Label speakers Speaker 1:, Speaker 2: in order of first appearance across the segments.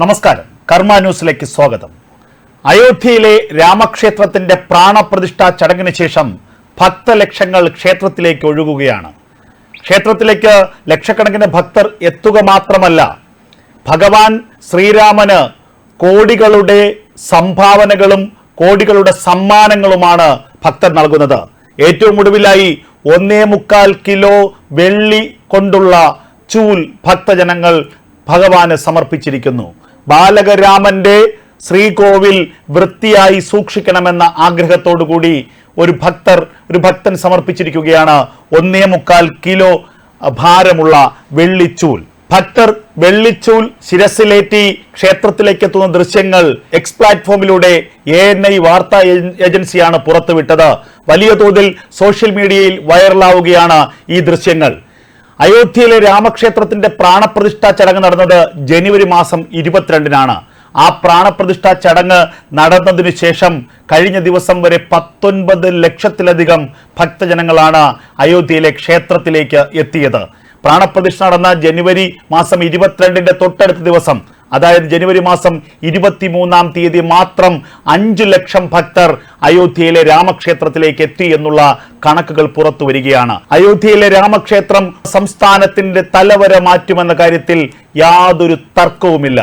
Speaker 1: നമസ്കാരം. കർമ്മ ന്യൂസിലേക്ക് സ്വാഗതം. അയോധ്യയിലെ രാമക്ഷേത്രത്തിന്റെ പ്രാണപ്രതിഷ്ഠ ചടങ്ങിന് ശേഷം ഭക്തലക്ഷങ്ങൾ ക്ഷേത്രത്തിലേക്ക് ഒഴുകുകയാണ്. ക്ഷേത്രത്തിലേക്ക് ലക്ഷക്കണക്കിന് ഭക്തർ എത്തുക മാത്രമല്ല ഭഗവാൻ ശ്രീരാമന് കോടികളുടെ സംഭാവനകളും കോടികളുടെ സമ്മാനങ്ങളുമാണ് ഭക്തർ നൽകുന്നത്. ഏറ്റവും ഒടുവിലായി ഒന്നേ മുക്കാൽ കിലോ വെള്ളി കൊണ്ടുള്ള ചൂൽ ഭക്തജനങ്ങൾ ഭഗവാന് സമർപ്പിച്ചിരിക്കുന്നു. ബാലകരാമന്റെ ശ്രീകോവിൽ വൃത്തിയായി സൂക്ഷിക്കണമെന്ന ആഗ്രഹത്തോടു കൂടി ഒരു ഭക്തർ ഒരു ഭക്തൻ സമർപ്പിച്ചിരിക്കുകയാണ്. ഒന്നേ മുക്കാൽ കിലോ ഭാരമുള്ള വെള്ളിച്ചൂൽ. ഭക്തർ വെള്ളിച്ചൂൽ ശിരസിലേറ്റി ക്ഷേത്രത്തിലേക്ക് എത്തുന്ന ദൃശ്യങ്ങൾ എക്സ് പ്ലാറ്റ്ഫോമിലൂടെ എ എൻ ഐ വാർത്താ ഏജൻസിയാണ് പുറത്തുവിട്ടത്. വലിയ തോതിൽ സോഷ്യൽ മീഡിയയിൽ വൈറലാവുകയാണ് ഈ ദൃശ്യങ്ങൾ. അയോധ്യയിലെ രാമക്ഷേത്രത്തിന്റെ പ്രാണപ്രതിഷ്ഠാ ചടങ്ങ് നടന്നത് ജനുവരി മാസം ഇരുപത്തിരണ്ടിനാണ്. ആ പ്രാണപ്രതിഷ്ഠാ ചടങ്ങ് നടന്നതിനു ശേഷം കഴിഞ്ഞ ദിവസം വരെ പത്തൊൻപത് ലക്ഷത്തിലധികം ഭക്തജനങ്ങളാണ് അയോധ്യയിലെ ക്ഷേത്രത്തിലേക്ക് എത്തിയത്. പ്രാണപ്രതിഷ്ഠ നടന്ന ജനുവരി മാസം ഇരുപത്തിരണ്ടിന്റെ തൊട്ടടുത്ത ദിവസം അതായത് ജനുവരി മാസം ഇരുപത്തിമൂന്നാം തീയതി മാത്രം അഞ്ചു ലക്ഷം ഭക്തർ അയോധ്യയിലെ രാമക്ഷേത്രത്തിലേക്ക് എത്തി എന്നുള്ള കണക്കുകൾ പുറത്തു വരികയാണ്. അയോധ്യയിലെ രാമക്ഷേത്രം സംസ്ഥാനത്തിന്റെ തലവര മാറ്റുമെന്ന കാര്യത്തിൽ യാതൊരു തർക്കവുമില്ല.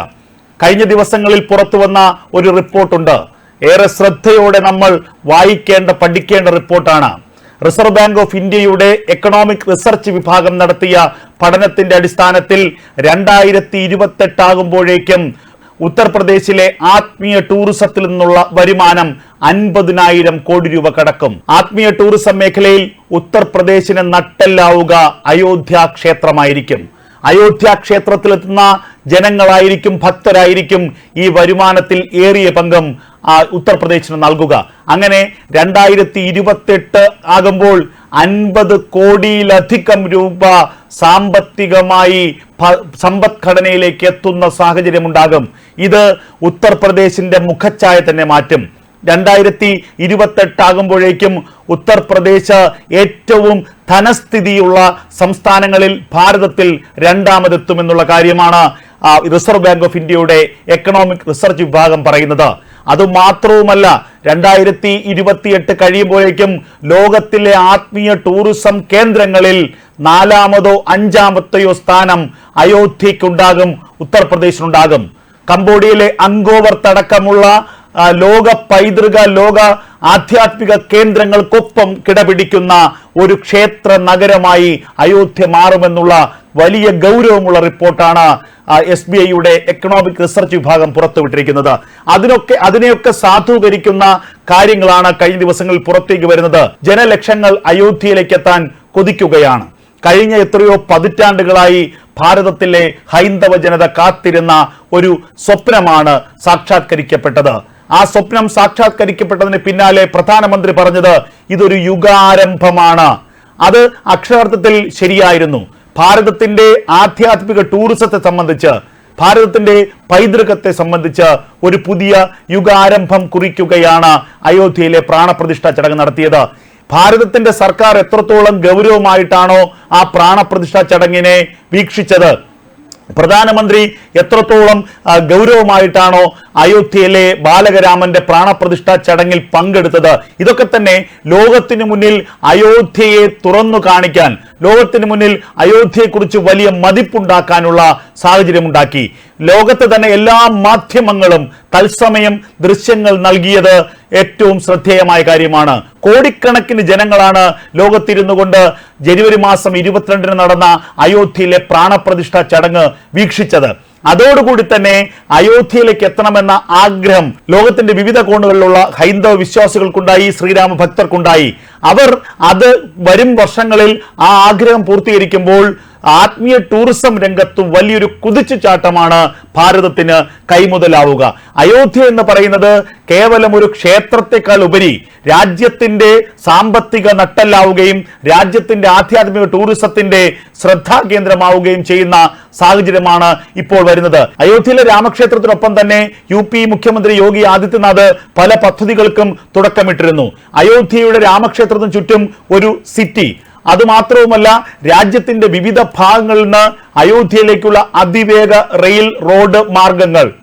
Speaker 1: കഴിഞ്ഞ ദിവസങ്ങളിൽ പുറത്തു വന്ന ഒരു റിപ്പോർട്ടുണ്ട്. ഏറെ ശ്രദ്ധയോടെ നമ്മൾ വായിക്കേണ്ട പഠിക്കേണ്ട റിപ്പോർട്ടാണ്. റിസർവ് ബാങ്ക് ഓഫ് ഇന്ത്യയുടെ എക്കണോമിക് റിസർച്ച് വിഭാഗം നടത്തിയ പഠനത്തിന്റെ അടിസ്ഥാനത്തിൽ രണ്ടായിരത്തി ഇരുപത്തെട്ട് ആകുമ്പോഴേക്കും ഉത്തർപ്രദേശിലെ ആത്മീയ ടൂറിസത്തിൽ നിന്നുള്ള വരുമാനം അൻപതിനായിരം കോടി രൂപ കടക്കും. ആത്മീയ ടൂറിസം മേഖലയിൽ ഉത്തർപ്രദേശിന് നട്ടെല്ലാവുക അയോധ്യ ക്ഷേത്രമായിരിക്കും. അയോധ്യ ക്ഷേത്രത്തിലെത്തുന്ന ജനങ്ങളായിരിക്കും ഭക്തരായിരിക്കും ഈ വരുമാനത്തിൽ ഏറിയ പങ്കം ഉത്തർപ്രദേശിന് നൽകുക. അങ്ങനെ രണ്ടായിരത്തി ഇരുപത്തെട്ട് ആകുമ്പോൾ അൻപത് കോടിയിലധികം രൂപ സാമ്പത്തികമായി സമ്പദ്ഘടനയിലേക്ക് എത്തുന്ന സാഹചര്യമുണ്ടാകും. ഇത് ഉത്തർപ്രദേശിന്റെ മുഖച്ഛായ തന്നെ മാറ്റും. രണ്ടായിരത്തി ഇരുപത്തെട്ടാകുമ്പോഴേക്കും ഉത്തർപ്രദേശ് ഏറ്റവും ധനസ്ഥിതിയുള്ള സംസ്ഥാനങ്ങളിൽ ഭാരതത്തിൽ രണ്ടാമതെത്തുമെന്നുള്ള കാര്യമാണ് റിസർവ് ബാങ്ക് ഓഫ് ഇന്ത്യയുടെ എക്കണോമിക് റിസർച്ച് വിഭാഗം പറയുന്നത്. അതുമാത്രവുമല്ല രണ്ടായിരത്തി ഇരുപത്തിയെട്ട് കഴിയുമ്പോഴേക്കും ലോകത്തിലെ ആത്മീയ ടൂറിസം കേന്ദ്രങ്ങളിൽ നാലാമതോ അഞ്ചാമത്തെയോ സ്ഥാനം അയോധ്യയ്ക്കുണ്ടാകും ഉത്തർപ്രദേശിനുണ്ടാകും. കംബോഡിയയിലെ അങ്കോവർ അടക്കമുള്ള ആ, ലോക പൈതൃക ലോക ആധ്യാത്മിക കേന്ദ്രങ്ങൾക്കൊപ്പം കിടപിടിക്കുന്ന ഒരു ക്ഷേത്ര നഗരമായി അയോധ്യ മാറുമെന്നുള്ള വലിയ ഗൗരവമുള്ള റിപ്പോർട്ടാണ് എസ് ബി ഐയുടെ എക്കണോമിക് റിസർച്ച് വിഭാഗം പുറത്തുവിട്ടിരിക്കുന്നത്. അതിനൊക്കെ അതിനെയൊക്കെ സാധൂകരിക്കുന്ന കാര്യങ്ങളാണ് കഴിഞ്ഞ ദിവസങ്ങളിൽ പുറത്തേക്ക് വരുന്നത്. ജനലക്ഷങ്ങൾ അയോധ്യയിലേക്ക് എത്താൻ കൊതിക്കുകയാണ്. കഴിഞ്ഞ എത്രയോ പതിറ്റാണ്ടുകളായി ഭാരതത്തിലെ ഹൈന്ദവ ജനത കാത്തിരുന്ന ഒരു സ്വപ്നമാണ് സാക്ഷാത്കരിക്കപ്പെട്ടത്. ആ സ്വപ്നം സാക്ഷാത്കരിക്കപ്പെട്ടതിന് പിന്നാലെ പ്രധാനമന്ത്രി പറഞ്ഞത് ഇതൊരു യുഗാരംഭമാണ്. അത് അക്ഷരാർത്ഥത്തിൽ ശരിയായിരുന്നു. ഭാരതത്തിന്റെ ആധ്യാത്മിക ടൂറിസത്തെ സംബന്ധിച്ച് ഭാരതത്തിന്റെ പൈതൃകത്തെ സംബന്ധിച്ച് ഒരു പുതിയ യുഗാരംഭം കുറിക്കുകയാണ് അയോധ്യയിലെ പ്രാണപ്രതിഷ്ഠ ചടങ്ങ് നടത്തിയത്. ഭാരതത്തിന്റെ സർക്കാർ എത്രത്തോളം ഗൗരവമായിട്ടാണോ ആ പ്രാണപ്രതിഷ്ഠ ചടങ്ങിനെ വീക്ഷിച്ചത്. പ്രധാനമന്ത്രി എത്രത്തോളം ഗൗരവമായിട്ടാണോ അയോധ്യയിലെ ബാലകരാമന്റെ പ്രാണപ്രതിഷ്ഠ ചടങ്ങിൽ പങ്കെടുത്തത്? ഇതൊക്കെ തന്നെ ലോകത്തിന് മുന്നിൽ അയോധ്യയെ തുറന്നു കാണിക്കാൻ ലോകത്തിന് മുന്നിൽ അയോധ്യയെക്കുറിച്ച് വലിയ മതിപ്പുണ്ടാക്കാനുള്ള സാഹചര്യമുണ്ടാക്കി. ലോകത്ത് തന്നെ എല്ലാ മാധ്യമങ്ങളും തത്സമയം ദൃശ്യങ്ങൾ നൽകിയത് ഏറ്റവും ശ്രദ്ധേയമായ കാര്യമാണ്. കോടിക്കണക്കിന് ജനങ്ങളാണ് ലോകത്തിരുന്നു കൊണ്ട് ജനുവരി മാസം ഇരുപത്തിരണ്ടിന് നടന്ന അയോധ്യയിലെ പ്രാണപ്രതിഷ്ഠ ചടങ്ങ് വീക്ഷിച്ചത്. അതോടുകൂടി തന്നെ അയോധ്യയിലേക്ക് എത്തണമെന്ന ആഗ്രഹം ലോകത്തിന്റെ വിവിധ കോണുകളിലുള്ള ഹൈന്ദവ വിശ്വാസികൾക്കുണ്ടായി ശ്രീരാമ ഭക്തർക്കുണ്ടായി. അവർ അത് വരും വർഷങ്ങളിൽ ആ ആഗ്രഹം പൂർത്തീകരിക്കുമ്പോൾ ആത്മീയ ടൂറിസം രംഗത്തും വലിയൊരു കുതിച്ചുചാട്ടമാണ് ഭാരതത്തിന് കൈമുതലാവുക. അയോധ്യ എന്ന് പറയുന്നത് കേവലം ഒരു ക്ഷേത്രത്തെക്കാൾ ഉപരി രാജ്യത്തിന്റെ സാമ്പത്തിക നട്ടല്ലാവുകയും രാജ്യത്തിന്റെ ആധ്യാത്മിക ടൂറിസത്തിന്റെ ശ്രദ്ധാകേന്ദ്രമാവുകയും ചെയ്യുന്ന സാഹചര്യമാണ് ഇപ്പോൾ വരുന്നത്. അയോധ്യയിലെ രാമക്ഷേത്രത്തിനൊപ്പം തന്നെ യു പി മുഖ്യമന്ത്രി യോഗി ആദിത്യനാഥ് പല പദ്ധതികൾക്കും തുടക്കമിട്ടിരുന്നു. അയോധ്യയുടെ രാമക്ഷേത്രത്തിന് ചുറ്റും ഒരു സിറ്റി അതുമാത്രവുമല്ല രാജ്യത്തിന്റെ വിവിധ ഭാഗങ്ങളിൽ നിന്ന് അയോധ്യയിലേക്കുള്ള അതിവേഗ റെയിൽ റോഡ് മാർഗങ്ങൾ.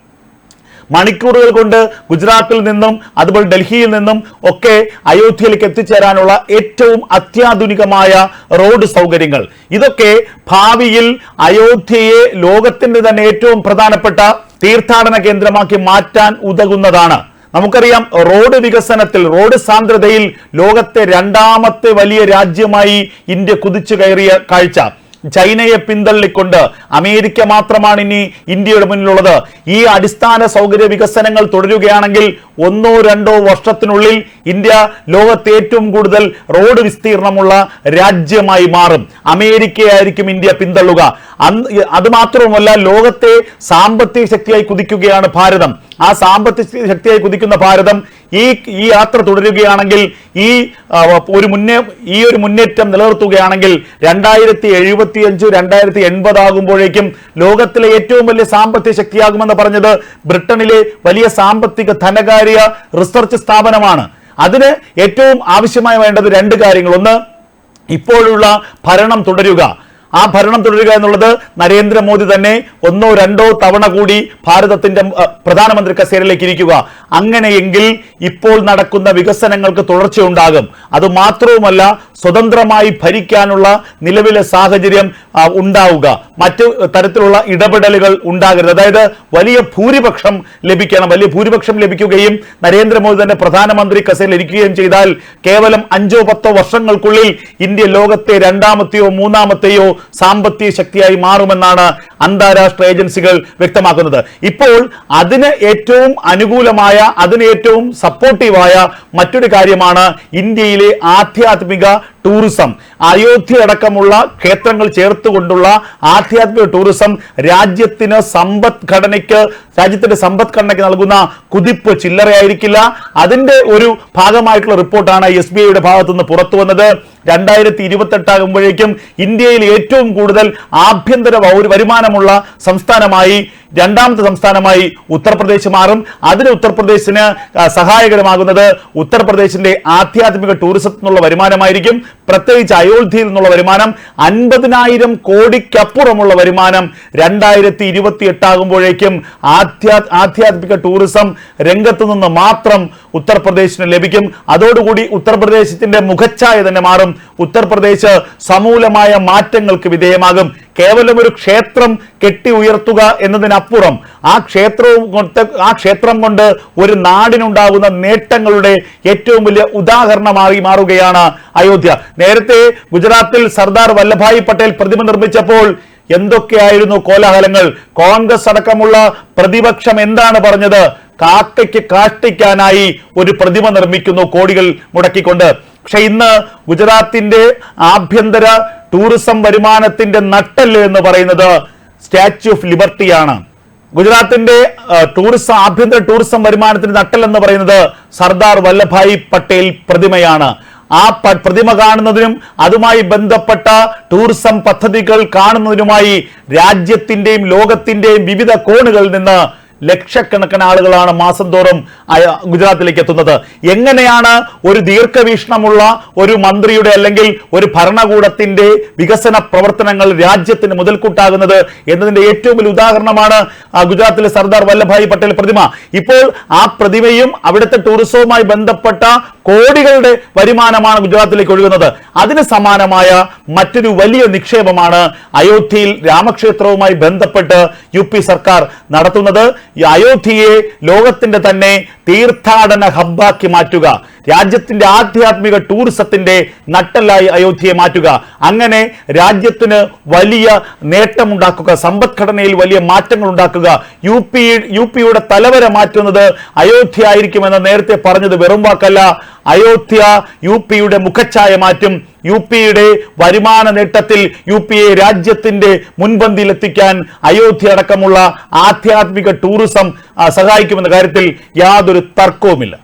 Speaker 1: മണിക്കൂറുകൾ കൊണ്ട് ഗുജറാത്തിൽ നിന്നും അതുപോലെ ഡൽഹിയിൽ നിന്നും ഒക്കെ അയോധ്യയിലേക്ക് എത്തിച്ചേരാനുള്ള ഏറ്റവും അത്യാധുനികമായ റോഡ് സൗകര്യങ്ങൾ. ഇതൊക്കെ ഭാവിയിൽ അയോധ്യയെ ലോകത്തിന്റെ തന്നെ ഏറ്റവും പ്രധാനപ്പെട്ട തീർത്ഥാടന കേന്ദ്രമാക്കി മാറ്റാൻ ഉതകുന്നതാണ്. നമുക്കറിയാം റോഡ് വികസനത്തിൽ റോഡ് സാന്ദ്രതയിൽ ലോകത്തെ രണ്ടാമത്തെ വലിയ രാജ്യമായി ഇന്ത്യ കുതിച്ചു കയറിയ കാഴ്ച. ചൈനയെ പിന്തള്ളിക്കൊണ്ട് അമേരിക്ക മാത്രമാണ് ഇനി ഇന്ത്യയുടെ മുന്നിലുള്ളത്. ഈ അടിസ്ഥാന സൗകര്യ വികസനങ്ങൾ തുടരുകയാണെങ്കിൽ ഒന്നോ രണ്ടോ വർഷത്തിനുള്ളിൽ ഇന്ത്യ ലോകത്തെ ഏറ്റവും കൂടുതൽ റോഡ് വിസ്തീർണമുള്ള രാജ്യമായി മാറും. അമേരിക്കയായിരിക്കും ഇന്ത്യ പിന്തള്ളുക. അന്ന് അത് മാത്രവുമല്ല ലോകത്തെ സാമ്പത്തിക ശക്തിയായി കുതിക്കുകയാണ് ഭാരതം. ആ സാമ്പത്തിക ശക്തിയായി കുതിക്കുന്ന ഭാരതം ഈ ഈ യാത്ര തുടരുകയാണെങ്കിൽ ഈ ഒരു മുന്നേ ഈ ഒരു മുന്നേറ്റം നിലനിർത്തുകയാണെങ്കിൽ രണ്ടായിരത്തി എഴുപത്തി അഞ്ച് രണ്ടായിരത്തി എൺപതാകുമ്പോഴേക്കും ലോകത്തിലെ ഏറ്റവും വലിയ സാമ്പത്തിക ശക്തിയാകുമെന്ന് പറഞ്ഞത് ബ്രിട്ടനിലെ വലിയ സാമ്പത്തിക ധനകാര്യ റിസർച്ച് സ്ഥാപനമാണ്. അതിന് ഏറ്റവും ആവശ്യമായി വേണ്ടത് രണ്ട് കാര്യങ്ങൾ. ഒന്ന് ഇപ്പോഴുള്ള ഭരണം തുടരുക. ആ ഭരണം തുടരുക എന്നുള്ളത് നരേന്ദ്രമോദി തന്നെ ഒന്നോ രണ്ടോ തവണ കൂടി ഭാരതത്തിന്റെ പ്രധാനമന്ത്രി കസേരയിലേക്ക് ഇരിക്കുക. അങ്ങനെയെങ്കിൽ ഇപ്പോൾ നടക്കുന്ന വികസനങ്ങൾക്ക് തുടർച്ചയുണ്ടാകും. അത് മാത്രവുമല്ല സ്വതന്ത്രമായി ഭരിക്കാനുള്ള നിലവിലെ സാഹചര്യം ഉണ്ടാവുക. മറ്റു തരത്തിലുള്ള ഇടപെടലുകൾ ഉണ്ടാകരുത്. അതായത് വലിയ ഭൂരിപക്ഷം ലഭിക്കണം. വലിയ ഭൂരിപക്ഷം ലഭിക്കുകയും നരേന്ദ്രമോദി തന്നെ പ്രധാനമന്ത്രി കസേരയിൽ ഇരിക്കുകയും ചെയ്താൽ കേവലം അഞ്ചോ പത്തോ വർഷങ്ങൾക്കുള്ളിൽ ഇന്ത്യ ലോകത്തെ രണ്ടാമത്തെയോ മൂന്നാമത്തെയോ സാമ്പത്തിക ശക്തിയായി മാറുമെന്നാണ് അന്താരാഷ്ട്ര ഏജൻസികൾ വ്യക്തമാക്കുന്നത്. ഇപ്പോൾ അതിന് ഏറ്റവും അനുകൂലമായ അതിന് ഏറ്റവും സപ്പോർട്ടീവായ മറ്റൊരു കാര്യമാണ് ഇന്ത്യയിലെ ആധ്യാത്മിക ടൂറിസം. അയോധ്യ അടക്കമുള്ള ക്ഷേത്രങ്ങൾ ചേർത്തുകൊണ്ടുള്ള ആധ്യാത്മിക ടൂറിസം രാജ്യത്തിന് സമ്പദ്ഘടനയ്ക്ക് രാജ്യത്തിന്റെ സമ്പദ്ഘടനയ്ക്ക് നൽകുന്ന കുതിപ്പ് ചില്ലറയായിരിക്കില്ല. അതിന്റെ ഒരു ഭാഗമായിട്ടുള്ള റിപ്പോർട്ടാണ് എസ് ബി ഐയുടെ ഭാഗത്തുനിന്ന് പുറത്തു വന്നത് രണ്ടായിരത്തി ഇരുപത്തെട്ടാകുമ്പോഴേക്കും ഇന്ത്യയിൽ ഏറ്റവും കൂടുതൽ ആഭ്യന്തര വരുമാനമുള്ള സംസ്ഥാനമായി രണ്ടാമത്തെ സംസ്ഥാനമായി ഉത്തർപ്രദേശ് മാറും. അതിന് ഉത്തർപ്രദേശിന് സഹായകരമാകുന്നത് ഉത്തർപ്രദേശിന്റെ ആധ്യാത്മിക ടൂറിസത്തിൽ നിന്നുള്ള വരുമാനമായിരിക്കും. പ്രത്യേകിച്ച് അയോധ്യയിൽ നിന്നുള്ള വരുമാനം അൻപതിനായിരം കോടിക്കപ്പുറമുള്ള വരുമാനം രണ്ടായിരത്തി ഇരുപത്തി എട്ടാകുമ്പോഴേക്കും ആധ്യാ ആധ്യാത്മിക ടൂറിസം രംഗത്തു നിന്ന് മാത്രം ഉത്തർപ്രദേശിന് ലഭിക്കും. അതോടുകൂടി ഉത്തർപ്രദേശത്തിന്റെ മുഖച്ഛായ തന്നെ മാറും. ഉത്തർപ്രദേശ് സമൂലമായ മാറ്റങ്ങൾക്ക് വിധേയമാകും. കേവലം ഒരു ക്ഷേത്രം കെട്ടി ഉയർത്തുക എന്നതിനപ്പുറം ആ ക്ഷേത്രവും ആ ക്ഷേത്രം കൊണ്ട് ഒരു നാടിനുണ്ടാകുന്ന നേട്ടങ്ങളുടെ ഏറ്റവും വലിയ ഉദാഹരണമായി മാറുകയാണ് അയോധ്യ. നേരത്തെ ഗുജറാത്തിൽ സർദാർ വല്ലഭായ് പട്ടേൽ പ്രതിമ നിർമ്മിച്ചപ്പോൾ എന്തൊക്കെയായിരുന്നു കോലാഹലങ്ങൾ? കോൺഗ്രസ് അടക്കമുള്ള പ്രതിപക്ഷം എന്താണ് പറഞ്ഞത്? കാക്കയ്ക്ക് കാഷ്ടിക്കാനായി ഒരു പ്രതിമ നിർമ്മിക്കുന്നു കോടികൾ മുടക്കിക്കൊണ്ട്. പക്ഷെ ഇന്ന് ഗുജറാത്തിന്റെ ആഭ്യന്തര ടൂറിസം വരുമാനത്തിന്റെ നട്ടൽ എന്ന് പറയുന്നത് സ്റ്റാച്യു ഓഫ് ലിബർട്ടിയാണ്. ഗുജറാത്തിന്റെ ടൂറിസം ആഭ്യന്തര ടൂറിസം വരുമാനത്തിന്റെ നട്ടൽ എന്ന് പറയുന്നത് സർദാർ വല്ലഭായ് പട്ടേൽ പ്രതിമയാണ്. ആ പ്രതിമ കാണുന്നതിനും അതുമായി ബന്ധപ്പെട്ട ടൂറിസം പദ്ധതികൾ കാണുന്നതിനുമായി രാജ്യത്തിന്റെയും ലോകത്തിന്റെയും വിവിധ കോണുകളിൽ നിന്ന് ലക്ഷക്കണക്കിന് ആളുകളാണ് മാസം തോറും ഗുജറാത്തിലേക്ക് എത്തുന്നത് എങ്ങനെയാണ് ഒരു ദീർഘവീക്ഷണമുള്ള ഒരു മന്ത്രിയുടെ അല്ലെങ്കിൽ ഒരു ഭരണകൂടത്തിന്റെ വികസന പ്രവർത്തനങ്ങൾ രാജ്യത്തിന് മുതൽക്കൂട്ടാകുന്നത് എന്നതിന്റെ ഏറ്റവും വലിയ ഉദാഹരണമാണ് ഗുജറാത്തിലെ സർദാർ വല്ലഭായ് പട്ടേൽ പ്രതിമ. ഇപ്പോൾ ആ പ്രതിമയും അവിടുത്തെ ടൂറിസവുമായി ബന്ധപ്പെട്ട കോടികളുടെ വരുമാനമാണ് ഗുജറാത്തിലേക്ക് ഒഴുകുന്നത്. അതിന് സമാനമായ മറ്റൊരു വലിയ നിക്ഷേപമാണ് അയോധ്യയിൽ രാമക്ഷേത്രവുമായി ബന്ധപ്പെട്ട് യു സർക്കാർ നടത്തുന്നത്. ഈ അയോധ്യയെ ലോകത്തിന്റെ തന്നെ തീർത്ഥാടന ഹബ്ബാക്കി മാറ്റുക. രാജ്യത്തിന്റെ ആധ്യാത്മിക ടൂറിസത്തിന്റെ നട്ടലായി അയോധ്യയെ മാറ്റുക. അങ്ങനെ രാജ്യത്തിന് വലിയ നേട്ടമുണ്ടാക്കുക സമ്പദ്ഘടനയിൽ വലിയ മാറ്റങ്ങൾ ഉണ്ടാക്കുക യു പി യു പിയുടെ തലവര മാറ്റുന്നത് അയോധ്യ ആയിരിക്കുമെന്ന് നേരത്തെ പറഞ്ഞത് വെറും വാക്കല്ല. അയോധ്യ യു പിയുടെ മുഖച്ഛായ മാറ്റും. യു പിയുടെ വരുമാന നേട്ടത്തിൽ യു പിയെ രാജ്യത്തിന്റെ മുൻപന്തിയിലെത്തിക്കാൻ അയോധ്യ അടക്കമുള്ള ആധ്യാത്മിക ടൂറിസം സഹായിക്കുമെന്ന കാര്യത്തിൽ യാതൊരു തർക്കവുമില്ല.